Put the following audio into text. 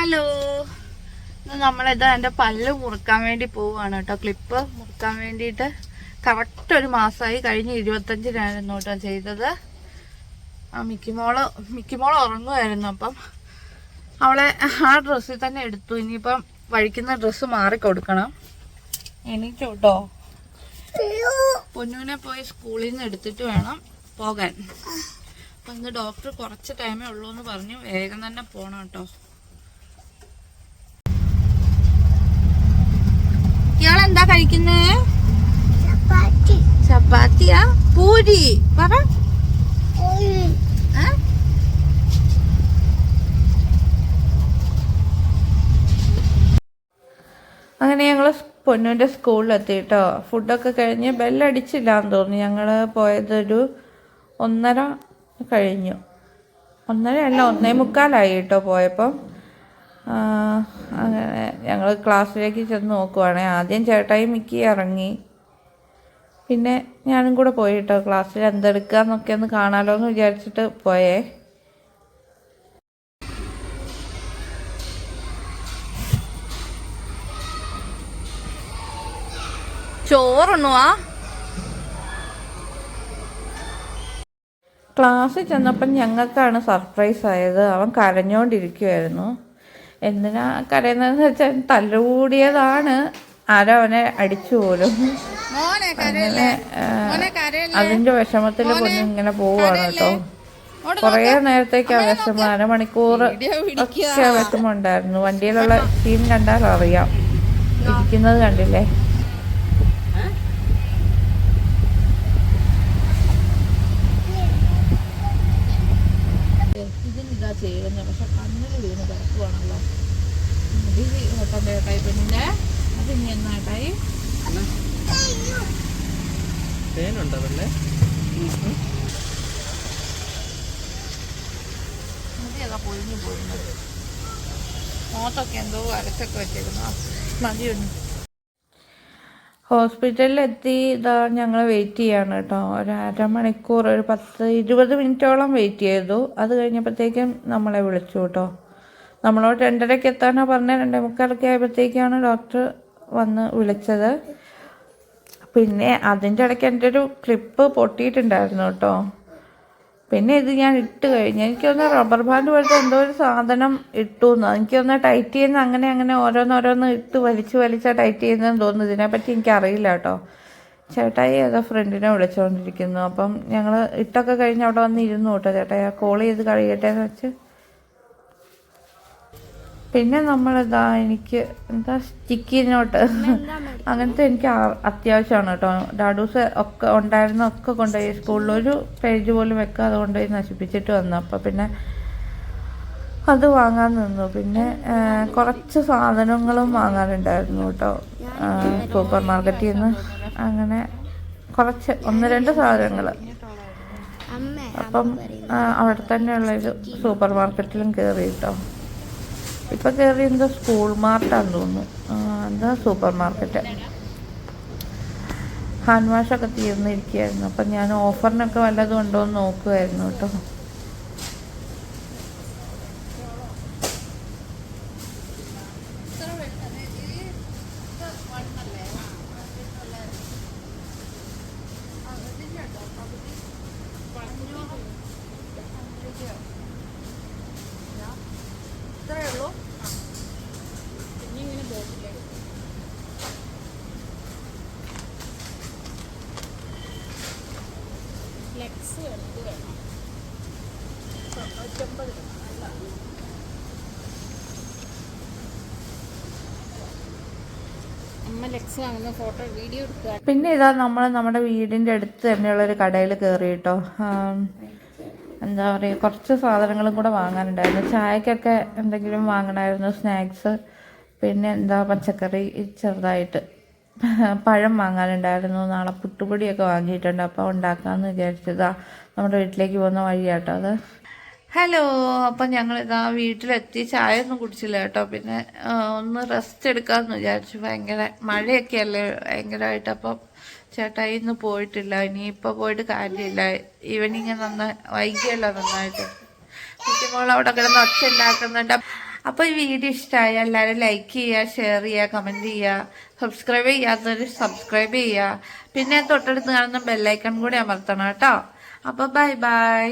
Hello. നമ്മളിത് എന്റെ പല്ല് മുറുക്കാൻ വേണ്ടി പോവുകയാണ് കേട്ടോ. ക്ലിപ്പ് മുറുക്കാൻ വേണ്ടിയിട്ട് കറക്റ്റ് ഒരു മാസമായി. കഴിഞ്ഞ് ഇരുപത്തഞ്ചിനായിരുന്നു കേട്ടോ ചെയ്തത്. ആ മിക്കിമോൾ മിക്കിമോൾ ഉറങ്ങുമായിരുന്നു അപ്പം. അവളെ ആ ഡ്രസ്സിൽ തന്നെ എടുത്തു. ഇനിയിപ്പം വഴിക്കുന്ന ഡ്രസ്സ് മാറി കൊടുക്കണം. എനിക്ക് കേട്ടോ. പൊന്നുവിനെ പോയി സ്കൂളിൽ നിന്ന് എടുത്തിട്ട് വേണം പോകാൻ. അപ്പം ഇന്ന് ഡോക്ടർ കുറച്ച് ടൈമേ ഉള്ളൂ എന്ന് പറഞ്ഞു. വേഗം തന്നെ പോകണം കേട്ടോ. ഇയാളെന്താ കഴിക്കുന്നേ? ചപ്പാത്തിയാ? പൂരി. പറ? അങ്ങനെ ഞങ്ങൾ പൊന്നുവിന്റെ സ്കൂളിലെത്തി കേട്ടോ ഫുഡൊക്കെ കഴിഞ്ഞ് ബെല്ലടിച്ചില്ല എന്ന് തോന്നുന്നു. ഞങ്ങൾ പോയതൊരു ഒന്നര കഴിഞ്ഞു. ഒന്നര അല്ല ഒന്നേ മുക്കാലായി കേട്ടോ പോയപ്പം. അങ്ങനെ ഞങ്ങൾ ക്ലാസ്സിലേക്ക് ചെന്ന് നോക്കുവാണേ. ആദ്യം ചേട്ടായി മിക്കി ഇറങ്ങി. പിന്നെ ഞാനും കൂടെ പോയിട്ടോ ക്ലാസ്സിൽ എന്തെടുക്കുക എന്നൊക്കെ ഒന്ന് കാണാലോ എന്ന് വിചാരിച്ചിട്ട് പോയേ. ചോറുണ്ണുവാ? ക്ലാസ്സിൽ ചെന്നപ്പം ഞങ്ങൾക്കാണ് സർപ്രൈസ് ആയത് അവൻ കരഞ്ഞോണ്ടിരിക്കുമായിരുന്നു എന്തിനാ കരയുന്നതെന്ന് വെച്ചാൽ തല്ലുകൂടിയതാണ്. ആരോ അവനെ അടിച്ചു പോലും. അങ്ങനെ അതിന്റെ അതിന്റെ വിഷമത്തിൽ പൊന്നു ഇങ്ങനെ പോവാണ് കേട്ടോ. കുറേ നേരത്തേക്ക് ആ വിഷമം അരമണിക്കൂർ ഒക്കെ ആ വിഷമം ഉണ്ടായിരുന്നു വണ്ടിയിലുള്ള സീൻ കണ്ടാൽ അറിയാം. ഇരിക്കുന്നത് കണ്ടില്ലേ? ഇതിനിതാ ചെയ്യുന്നത് പക്ഷെ കണ്ണിൽ വീണ് കിടക്കുവാണല്ലോ. ഇത് ഓട്ടന്റെ ഏട്ടായി പെണ്ണിന്റെ അതിനി എന്നാ ഏട്ടായി തേനുണ്ടോ വെള്ളേ മുടിയൊക്കെ പൊഴിഞ്ഞു പോയിരുന്നത് മോത്തൊക്കെ എന്തോ അരച്ചൊക്കെ വെച്ചേക്കുന്നു. മതിയുണ്ട്. ഹോസ്പിറ്റലിലെത്തി ഇതാ ഞങ്ങൾ വെയിറ്റ് ചെയ്യാണ് കേട്ടോ. ഒരു അരമണിക്കൂർ ഒരു പത്ത് ഇരുപത് മിനിറ്റോളം വെയിറ്റ് ചെയ്തു. അത് കഴിഞ്ഞപ്പോഴത്തേക്കും നമ്മളെ വിളിച്ചു കേട്ടോ. നമ്മളോട് രണ്ടരയ്ക്ക് എത്താനാണ് പറഞ്ഞ. രണ്ടേ മുക്കാലൊക്കെ ആയപ്പോഴത്തേക്കാണ് ഡോക്ടർ വന്ന് വിളിച്ചത്. പിന്നെ അതിന്റെ ഇടയ്ക്ക് എന്റെ ഒരു ക്ലിപ്പ് പൊട്ടിയിട്ടുണ്ടായിരുന്നു കേട്ടോ. പിന്നെ ഇത് ഞാൻ ഇട്ട് കഴിഞ്ഞു എനിക്കൊന്ന് റബ്ബർ ബാൻഡ് പോലത്തെ എന്തോ ഒരു സാധനം ഇട്ടു എന്ന് എനിക്കൊന്ന് ടൈറ്റ് ചെയ്യുന്ന അങ്ങനെ അങ്ങനെ ഓരോന്നോരോന്ന് ഇട്ട് വലിച്ചു വലിച്ചാൽ ടൈറ്റ് ചെയ്യുന്നതെന്ന് തോന്നുന്നു. ഇതിനെപ്പറ്റി എനിക്കറിയില്ല കേട്ടോ. ചേട്ടായി ഏതോ ഫ്രണ്ടിനെ വിളിച്ചുകൊണ്ടിരിക്കുന്നു അപ്പം ഞങ്ങൾ ഇട്ടൊക്കെ കഴിഞ്ഞ് അവിടെ വന്ന് ഇരുന്നു കേട്ടോ. ചേട്ടായി കോൾ ചെയ്ത് കഴിയട്ടെ എന്ന് വെച്ച് പിന്നെ നമ്മളിതാ എനിക്ക് എന്താ സ്റ്റിക്കി നോട്ട് അങ്ങനത്തെ എനിക്ക് അത്യാവശ്യമാണ് കേട്ടോ. ഡാഡൂസ് ഒക്കെ ഉണ്ടായിരുന്ന ഒക്കെ കൊണ്ടുപോയി. സ്കൂളിൽ ഒരു പേജ് പോലും വെക്കാതെ കൊണ്ടുപോയി നശിപ്പിച്ചിട്ട് വന്നു. അപ്പോൾ പിന്നെ അത് വാങ്ങാൻ നിന്നു. പിന്നെ കുറച്ച് സാധനങ്ങളും വാങ്ങാനുണ്ടായിരുന്നു കേട്ടോ. സൂപ്പർ മാർക്കറ്റിൽ നിന്ന് അങ്ങനെ കുറച്ച് ഒന്ന് രണ്ട് സാധനങ്ങൾ അപ്പം അവിടെ തന്നെയുള്ള ഇത് സൂപ്പർ മാർക്കറ്റിലും കയറി കേട്ടോ. ഇപ്പം കയറി എന്തോ സ്കൂൾ മാർട്ടാന്ന് തോന്നുന്നു. എന്താ സൂപ്പർ മാർക്കറ്റ് ഹാൻഡ് വാഷൊക്കെ തീർന്നിരിക്കുകയായിരുന്നു. അപ്പം ഞാൻ ഓഫറിനൊക്കെ വല്ലതും ഉണ്ടോ എന്ന് നോക്കുമായിരുന്നു കേട്ടോ. അമ്മ ലക്സ് വാങ്ങുന്ന ഫോട്ടോ വീഡിയോ അല്ല പിന്നെ ഇതാ നമ്മൾ നമ്മുടെ വീടിന്റെ അടുത്ത് തന്നെയുള്ള ഒരു കടയിൽ കയറി കേട്ടോ. എന്താ പറയുക കുറച്ച് സാധനങ്ങളും കൂടെ വാങ്ങാനുണ്ടായിരുന്നു. ചായക്കൊക്കെ എന്തെങ്കിലും വാങ്ങണമായിരുന്നു സ്നാക്സ്. പിന്നെ എന്താ പച്ചക്കറി ചെറുതായിട്ട്. പഴം വാങ്ങാനുണ്ടായിരുന്നു. നാളെ പുട്ടുപൊടിയൊക്കെ വാങ്ങിയിട്ടുണ്ട്. അപ്പോൾ ഉണ്ടാക്കാമെന്ന് വിചാരിച്ചതാ. നമ്മുടെ വീട്ടിലേക്ക് പോകുന്ന വഴിയാട്ടോ അത്. ഹലോ അപ്പം ഞങ്ങളിതാ വീട്ടിലെത്തി ചായ ഒന്നും കുടിച്ചില്ല കേട്ടോ. പിന്നെ ഒന്ന് റെസ്റ്റ് എടുക്കാമെന്ന് വിചാരിച്ചു. ഭയങ്കര മഴയൊക്കെ അല്ലേ ഭയങ്കരമായിട്ട് അപ്പം ചേട്ടായി ഇന്ന് പോയിട്ടില്ല. ഇനിയിപ്പോൾ പോയിട്ട് കാര്യമില്ല. ഈവനിങ് നന്നായി വൈകിയല്ലോ നന്നായിട്ട്. കുട്ടിമോൾ അവിടെ കിടന്ന് ഒച്ച ഉണ്ടാക്കുന്നുണ്ട് അപ്പോൾ ഈ വീഡിയോ ഇഷ്ടമായ എല്ലാവരും ലൈക്ക് ചെയ്യുക ഷെയർ ചെയ്യുക കമന്റ് ചെയ്യുക സബ്സ്ക്രൈബ് ചെയ്യാത്തവർ സബ്സ്ക്രൈബ് ചെയ്യുക പിന്നെ തൊട്ടടുത്ത് കാണുന്ന ബെല്ലൈക്കൺ കൂടി അമർത്തണം കേട്ടോ. അപ്പോൾ ബൈ ബൈ